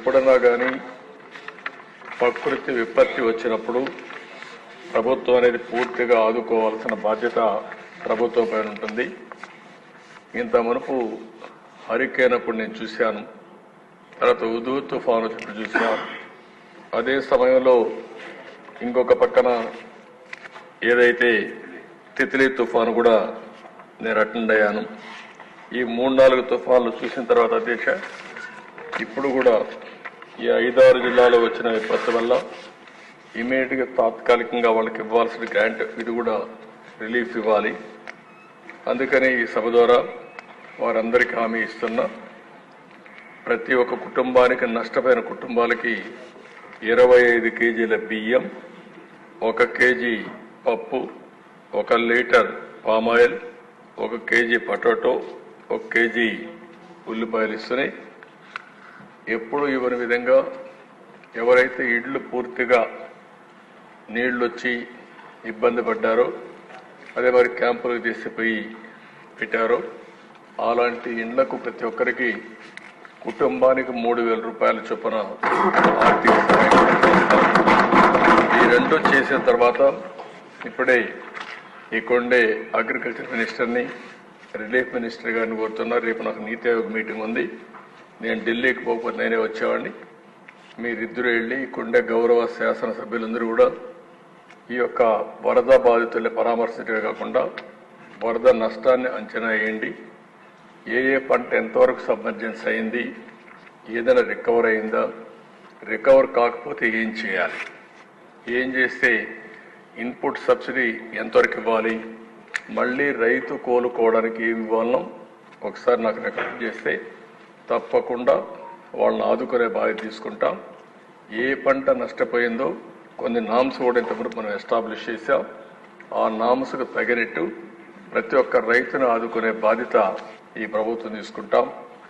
ఎప్పుడన్నా కానీ ప్రకృతి విపత్తి వచ్చినప్పుడు ప్రభుత్వం అనేది పూర్తిగా ఆదుకోవాల్సిన బాధ్యత ప్రభుత్వం పైన ఉంటుంది. ఇంత మునుపు హరికేనప్పుడు నేను చూశాను. తర్వాత ఉదూ తుఫాను వచ్చినప్పుడు చూశాను. అదే సమయంలో ఇంకొక పక్కన ఏదైతే తిత్లీ తుఫాను కూడా నేను అటెండ్ అయ్యాను. ఈ మూడు నాలుగు తుఫాన్లు చూసిన తర్వాత అధ్యక్ష ఇప్పుడు కూడా ఈ ఐదారు జిల్లాలో వచ్చిన విపత్తు వల్ల ఇమీడియట్గా తాత్కాలికంగా వాళ్ళకి ఇవ్వాల్సిన గ్రాంట్ ఇది కూడా రిలీఫ్ ఇవ్వాలి. అందుకని ఈ సభ ద్వారా వారందరికీ హామీ ఇస్తున్నా. ప్రతి ఒక్క కుటుంబానికి నష్టపోయిన కుటుంబాలకి ఇరవై ఐదు కేజీల బియ్యం ఒక కేజీ పప్పు ఒక లీటర్ పామాయిల్ ఒక కేజీ పొటాటో ఒక కేజీ ఉల్లిపాయలు ఇస్తున్నాయి. ఎప్పుడు ఇవ్వని విధంగా ఎవరైతే ఇళ్ళు పూర్తిగా నీళ్ళొచ్చి వచ్చి ఇబ్బంది పడ్డారో అదే మరి క్యాంపులకు తీసుకుపోయి పెట్టారో అలాంటి ఇండ్లకు ప్రతి ఒక్కరికి కుటుంబానికి మూడు వేల రూపాయల చొప్పున ఆర్థిక సహాయం ఈ రెండు చేసిన తర్వాత ఇప్పుడే ఈ కొండే అగ్రికల్చర్ మినిస్టర్ని రిలీఫ్ మినిస్టర్ గారిని కోరుతున్నారు. రేపు నాకు నీతి ఆయోగ్ మీటింగ్ ఉంది. నేను ఢిల్లీకి పోకపోతే నేనే వచ్చేవాడిని. మీరిద్దరూ వెళ్ళి ఈ గౌరవ గౌరవ శాసనసభ్యులందరూ కూడా ఈ యొక్క వరద బాధితుల్ని పరామర్శించడమే కాకుండా వరద నష్టాన్ని అంచనా వేయండి. ఏ ఏ పంట ఎంతవరకు సబ్మర్జెన్స్ అయింది ఏదైనా రికవర్ అయిందా రికవర్ కాకపోతే ఏం చేయాలి? ఏం చేస్తే ఇన్పుట్ సబ్సిడీ ఎంతవరకు ఇవ్వాలి? మళ్ళీ రైతు కోలుకోవడానికి ఏమి ఇవ్వాలనో ఒకసారి నాకు రికమెండ్ చేస్తే తప్పకుండా వాళ్ళని ఆదుకునే బాధ్యత తీసుకుంటాం. ఏ పంట నష్టపోయిందో కొన్ని నామ్స్ కూడా ఇంతకుముందు మనం ఎస్టాబ్లిష్ చేశాం. ఆ నామ్స్కు తగినట్టు ప్రతి ఒక్క రైతును ఆదుకునే బాధ్యత ఈ ప్రభుత్వం తీసుకుంటాం.